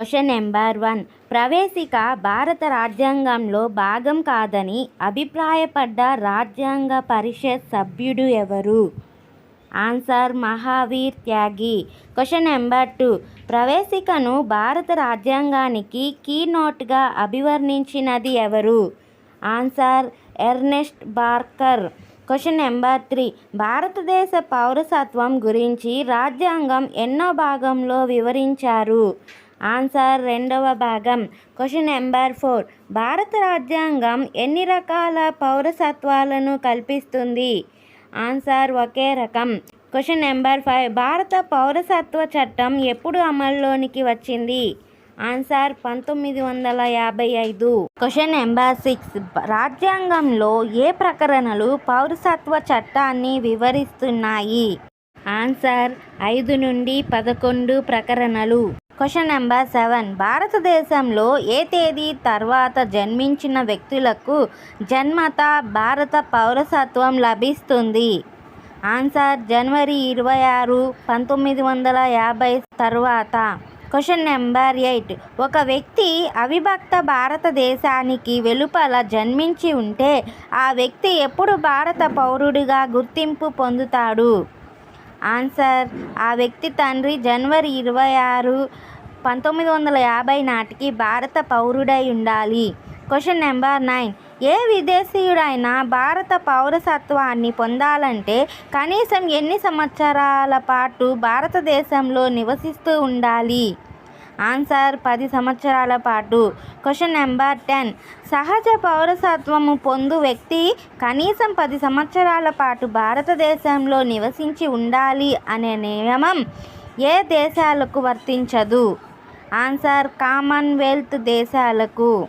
Question number one ప్రవేశిక భారత రాజ్యాంగంలో భాగం కాదని అభిప్రాయపడ్డ రాజ్యాంగ పరిషత్ సభ్యుడు ఎవరు? Answer Mahavir Tyagi. Question number two ప్రవేశికను భారత రాజ్యాంగానికి కీనోట్గా అభివర్ణించినది ఎవరు? Answer Ernest Barker question number three భారతదేశ పౌరసత్వం గురించి రాజ్యాంగం ఎన్నో భాగంలో వివరించారు. ఆన్సర్ రెండవ భాగం. క్వశ్చన్ నెంబర్ ఫోర్ భారత రాజ్యాంగం ఎన్ని రకాల పౌరసత్వాలను కల్పిస్తుంది? ఆన్సర్ ఒకే రకం. క్వశ్చన్ నెంబర్ ఫైవ్ భారత పౌరసత్వ చట్టం ఎప్పుడు అమల్లోనికి వచ్చింది? ఆన్సర్ పంతొమ్మిది వందల యాభై ఐదు. క్వశ్చన్ నెంబర్ సిక్స్ రాజ్యాంగంలో ఏ ప్రకరణలు పౌరసత్వ చట్టాన్ని వివరిస్తున్నాయి? ఆన్సర్ ఐదు నుండి పదకొండు ప్రకరణలు. క్వశ్చన్ నెంబర్ సెవెన్ భారతదేశంలో ఏ తేదీ తర్వాత జన్మించిన వ్యక్తులకు జన్మత భారత పౌరసత్వం లభిస్తుంది? ఆన్సర్ జనవరి ఇరవై ఆరు పంతొమ్మిది వందల యాభై తర్వాత. క్వశ్చన్ నెంబర్ ఎయిట్ ఒక వ్యక్తి అవిభక్త భారతదేశానికి వెలుపల జన్మించి ఉంటే ఆ వ్యక్తి ఎప్పుడు భారత పౌరుడిగా గుర్తింపు పొందుతాడు? ఆన్సర్ ఆ వ్యక్తి తండ్రి జనవరి ఇరవై ఆరు పంతొమ్మిది వందల యాభై నాటికి భారత పౌరుడై ఉండాలి. క్వశ్చన్ నెంబర్ నైన్ ఏ విదేశీయుడైనా భారత పౌరసత్వాన్ని పొందాలంటే కనీసం ఎన్ని సంవత్సరాల పాటు భారతదేశంలో నివసిస్తూ ఉండాలి? ఆన్సర్ పది సంవత్సరాల పాటు. క్వశ్చన్ నెంబర్ టెన్ సహజ పౌరసత్వము పొందు వ్యక్తి కనీసం పది సంవత్సరాల పాటు భారతదేశంలో నివసించి ఉండాలి అనే నియమం ఏ దేశాలకు వర్తించదు? ఆన్సర్ కామన్వెల్త్ దేశాలకు.